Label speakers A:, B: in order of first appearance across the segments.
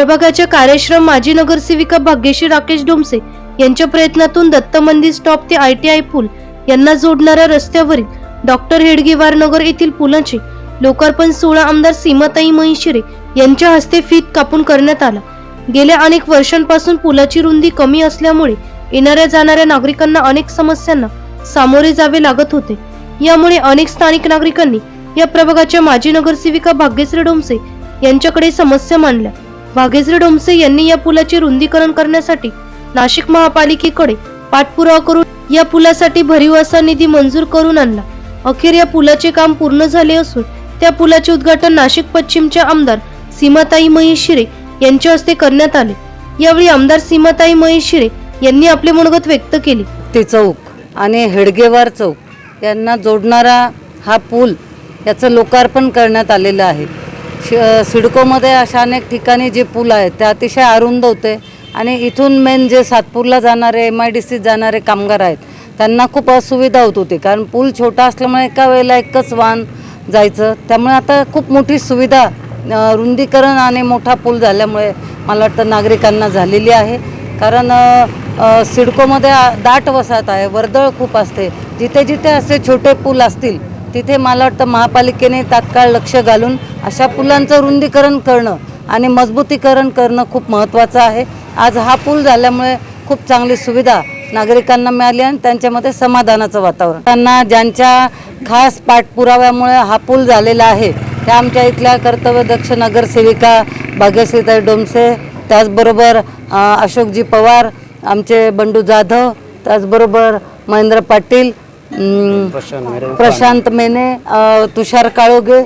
A: प्रभागाच्या कार्यश्रम माजी नगरसेविका भाग्यश्री राकेश डोमसे यांच्या प्रयत्नातून दत्त मंदिर स्टॉप ते आय टी आय पूल यांना जोडणाऱ्या रस्त्यावरील डॉक्टर हेडगेवार नगर येथील पुलांचे लोकार्पण सोहळा आमदार सीमाताई महिशिरे यांच्या हस्ते फीत कापून करण्यात आला. गेल्या अनेक वर्षांपासून पुलाची रुंदी कमी असल्यामुळे येणाऱ्या जाणाऱ्या नागरिकांना अनेक समस्यांना सामोरे जावे लागत होते. यामुळे अनेक स्थानिक नागरिकांनी या प्रभागाच्या माजी नगरसेविका भाग्यश्री डोमसे यांच्याकडे समस्या मांडल्या. भाग्यश्री डोमसे यांनी या पुलाचे रुंदीकरण करण्यासाठी नाशिक महापालिकेकडे पाठपुरावा करून या पुलासाठी भरीव असा निधी मंजूर करून आणला. अखेर या पुलाचे काम पूर्ण झाले असून त्या पुलाचे उद्घाटन नाशिक पश्चिमच्या आमदार सीमाताई महेशिरे यांच्या हस्ते करण्यात आले. यावेळी आमदार सीमाताई महेशिरे यांनी आपले मनोगत व्यक्त केले.
B: ते चौक आणि हेडगेवार चौक यांना जोडणारा हा पूल याचं लोकार्पण करण्यात आलेलं आहे. शि सिडकोमध्ये अशा अनेक ठिकाणी जे पूल आहेत ते अतिशय अरुंद होते. आणि इथून मेन जे सातपूरला जाणारे एम आय डी सीत जाणारे कामगार आहेत त्यांना खूप असुविधा होत होती. कारण पूल छोटा असल्यामुळे एका वेळेला एकच वाहन जायचं. त्यामुळे आता खूप मोठी सुविधा रुंदीकरण आणि मोठा पूल झाल्यामुळे मला वाटतं नागरिकांना झालेली आहे. कारण सिडकोमध्ये दाट वसाहत आहे वर्दळ खूप असते. जिथे जिथे असे छोटे पूल असतील तिथे मला वाटतं महापालिकेने तात्काळ लक्ष घालून अशा पुलांचं रुंदीकरण करणं आणि मजबूतीकरण करणं खूप महत्त्वाचं आहे. आज हा पूल झाल्यामुळे खूप चांगली सुविधा नागरिकांना मिळाली आणि त्यांच्यामध्ये समाधानाचं वातावरण. त्यांना ज्यांच्या खास पाठपुराव्यामुळे हा पूल झालेला आहे त्या आमच्या इथल्या कर्तव्यदक्ष नगरसेविका भाग्यश्रीताई डोमसे त्याचबरोबर अशोकजी पवार आमचे बंडू जाधव त्याचबरोबर महेंद्र पाटील प्रशांत मेने तुषार काळोगे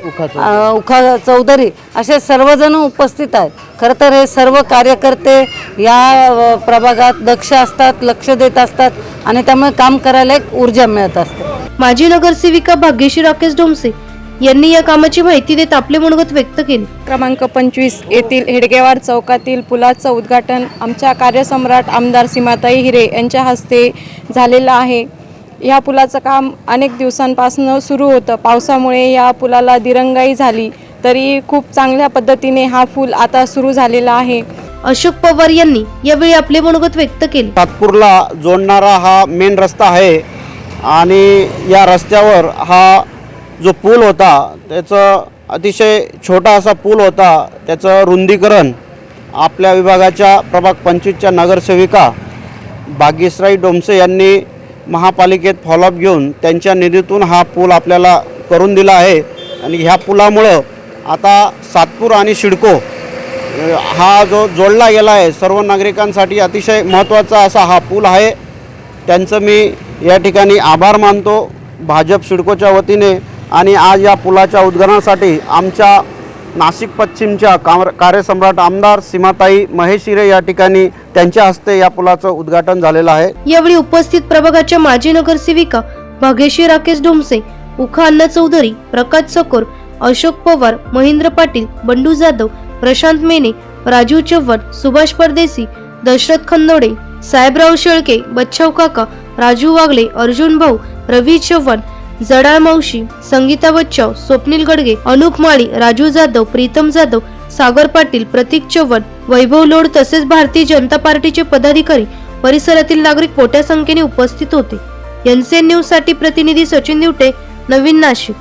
B: उखा चौधरी. असे सर्वजण उपस्थित आहेत. खरं तर हे सर्व कार्यकर्ते या प्रभागात दक्ष असतात लक्ष देत असतात आणि त्यामुळे काम करायला एक ऊर्जा मिळत असते.
A: माजी नगरसेविका भाग्यश्री राकेश डोमसे यांनी या कामाची माहिती देत आपले मनोगत व्यक्त केले.
C: क्रमांक पंचवीस येथील हेडगेवार चौकातील पुलाचं उद्घाटन आमच्या कार्यसम्राट आमदार सीमाताई हिरे यांच्या हस्ते झालेलं आहे. या पुलाचं काम अनेक दिवसांपासून सुरू होतं. पावसामुळे या पुलाला दिरंगाई झाली. तरी खूप चांगल्या पद्धतीने हा पूल आता सुरू झालेला आहे.
A: अशोक पवार यांनी यावेळी आपले मनोगत व्यक्त केले.
D: सातपूरला जोडणारा हा मेन रस्ता आहे आणि या रस्त्यावर हा जो पूल होता त्याचं अतिशय छोटा असा पूल होता. त्याचं रुंदीकरण आपल्या विभागाच्या प्रभाग पंचवीसच्या नगरसेविका भाग्यश्राई डोमसे यांनी महापालिकेत फॉलोअप घेऊन त्यांच्या निधीतून हा पूल आपल्याला करून दिला आहे. आणि ह्या पुलामुळं आता सातपूर आणि शिडको हा जो जोडला गेला आहे सर्व नागरिकांसाठी अतिशय महत्त्वाचा असा हा पूल आहे. त्यांचं मी या ठिकाणी आभार मानतो. भाजप शिडकोच्या वतीने आणि आज या पुलाच्या उद्घाटनासाठी आमच्या नाशिक पश्चिमच्या काम कार्यसम्राट आमदार सीमाताई महेशिरे या ठिकाणी त्यांच्या हस्ते या पुलाचं उद्घाटन झालेलं आहे.
A: यावेळी उपस्थित प्रभागाच्या माजी नगरसेविका भाग्यश्री राकेश डोमसे उखा अण्णा चौधरी प्रकाश सकोर अशोक पवार महेंद्र पाटील बंडू जाधव प्रशांत मेने राजीव चव्हाण सुभाष परदेसी दशरथ खंदोडे साहेबराव शेळके बच्छाव काका राजू वागले अर्जुन भाऊ रवी चव्हाण जडाळ मावशी संगीता बच्चाव स्वप्नील गडगे अनुप माळी राजू जाधव प्रीतम जाधव सागर पाटील प्रतीक चव्हाण वैभव लोड तसेच भारतीय जनता पार्टीचे पदाधिकारी परिसरातील नागरिक मोठ्या संख्येने उपस्थित होते. एनसीएन न्यूजसाठी प्रतिनिधी सचिन दिवटे नवीन नाशिक.